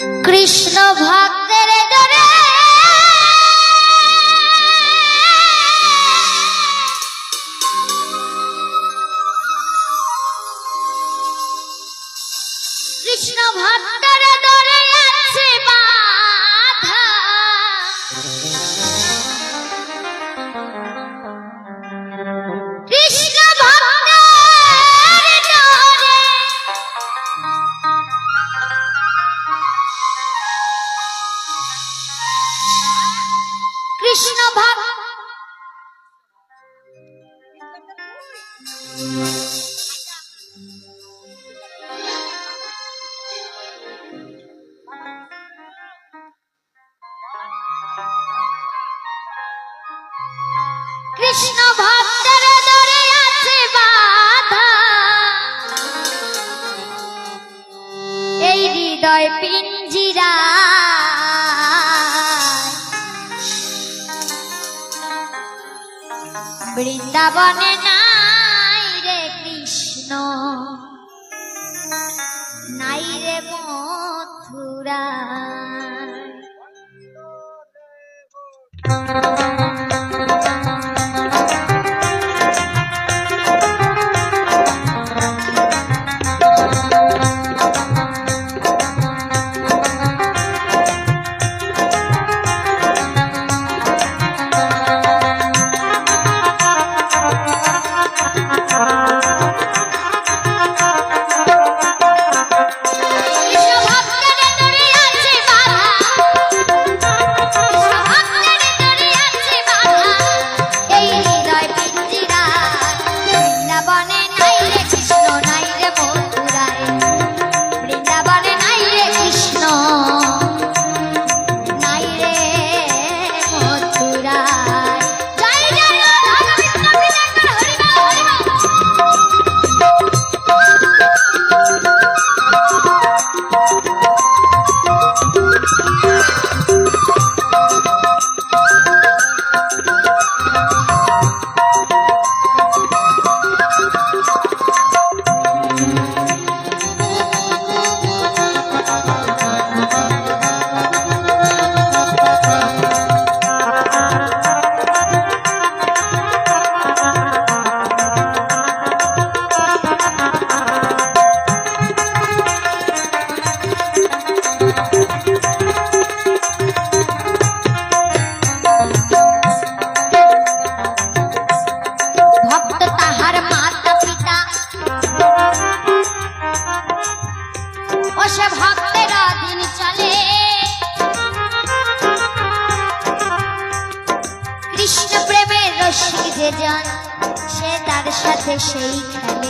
কৃষ্ণ ভক্তের দরে বৃন্দাবনে নাই রে কৃষ্ণ। নাই রে মথুরা। সেই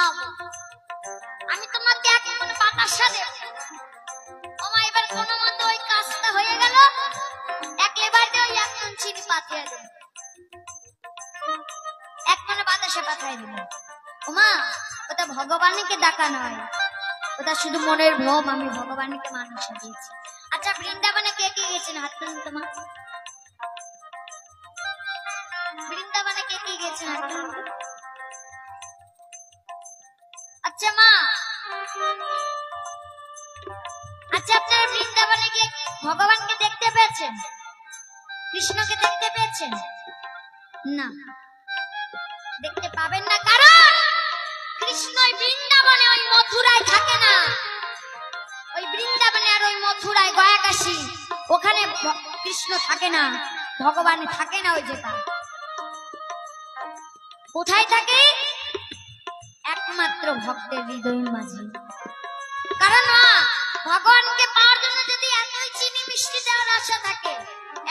খাওয়াবো। আমি এক মন বাতাসা দেব। ওমা, এবার কোনো মতো ওই কাজটা হয়ে গেল। এক লেবার দিয়ে ওই এক মন চিনি পাঠিয়ে দেব। এক মনে বাতাসে পাঠিয়ে দিল ওমা, ওটা ভগবানকে ডাকা নয়। ওটা শুধু মনের ভ্রম আমি ভগবানকে মানুষ দিয়েছি। আচ্ছা বৃন্দাবনে কে কে গেছেন হাত তুলুন তোমার বৃন্দাবনে কে কে গেছেন হাত তুলুন। আচ্ছা আপনারা বৃন্দাবনে গিয়ে ভগবানকে দেখতে পেয়েছেন? কৃষ্ণকে দেখতে পেয়েছেন? না। দেখতে পাবেন না, কারণ কৃষ্ণ ওই বৃন্দাবনে ওই মথুরায় থাকে না। ওই বৃন্দাবনে আর ওই মথুরায় গয়াকাশি, ওখানে কৃষ্ণ থাকে না, ভগবান থাকে না ওই যেটা কোথায় থাকে? একমাত্র ভক্তের হৃদয়ের মাঝে। কারণ মা ভগবানকে পাওয়ার জন্য যদি এতই চিনি মিষ্টি দেওয়ার আশা থাকে,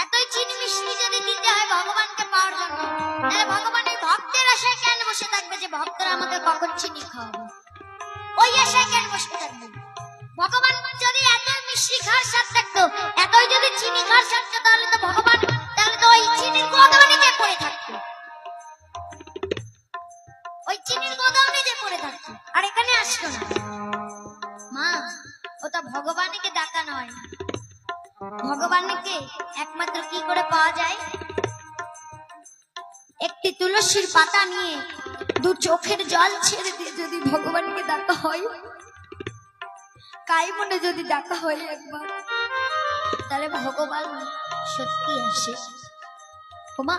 এতই চিনি মিষ্টি যদি দিতে হয় ভগবানকে পাওয়ার জন্য, তাহলে ভগবানের ভক্তের আশায় কেন বসে থাকবে যে ভক্তরা আমাকে কখন চিনি খাওয়াবে? ওই আশায় কেন বসে থাকবে? ভগবান যদি এত মিষ্টি খাওয়ার স্বাদ থাকতো, এতই যদি চিনি খাওয়ার থাকতো, তাহলে তো ভগবান, তাহলে তো ওই চিনির গোদামে যে পড়ে থাকতো। ওই চিনির গোদামে যে পড়ে থাকতো। আর এখানে আসতো না। মা ওটা ভগবানকে ডাকা নয়। ভগবানকে একমাত্র কি করে পাওয়া যায়? একটি তুলসীর পাতা নিয়ে দু চোখের জল ছেড়ে দিয়ে যদি ভগবানকে ডাকা হয় কাই মনে যদি ডাকা হয় একবার, তাহলে ভগবান সত্যি আসে। ওমা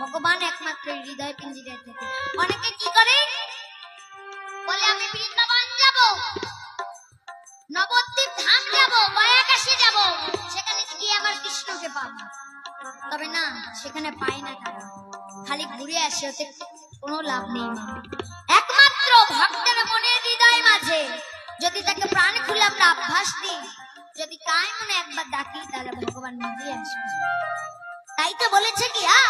ভগবান একমাত্র হৃদয় পিঞ্জিরায় থাকে। অনেকে কি করে? বলে, আমি বৃন্দাবন যাব। নবদ্বীপ ধাম যাব গয়াকাশি যাব। সেখানে গিয়ে আমার কৃষ্ণকে পাবো। তবে না, সেখানে পাই না তারা। খালি ঘুরে আসে, ওতে কোনো লাভ নেই। মা একমাত্র ভক্তের মনের হৃদয় মাঝে, যদি তাকে প্রাণ খুলে আমরা অভ্যাস দিই, যদি তাই মনে একবার ডাকি, তাহলে ভগবান নিজে আসবে। তাই তো বলেছে কি আ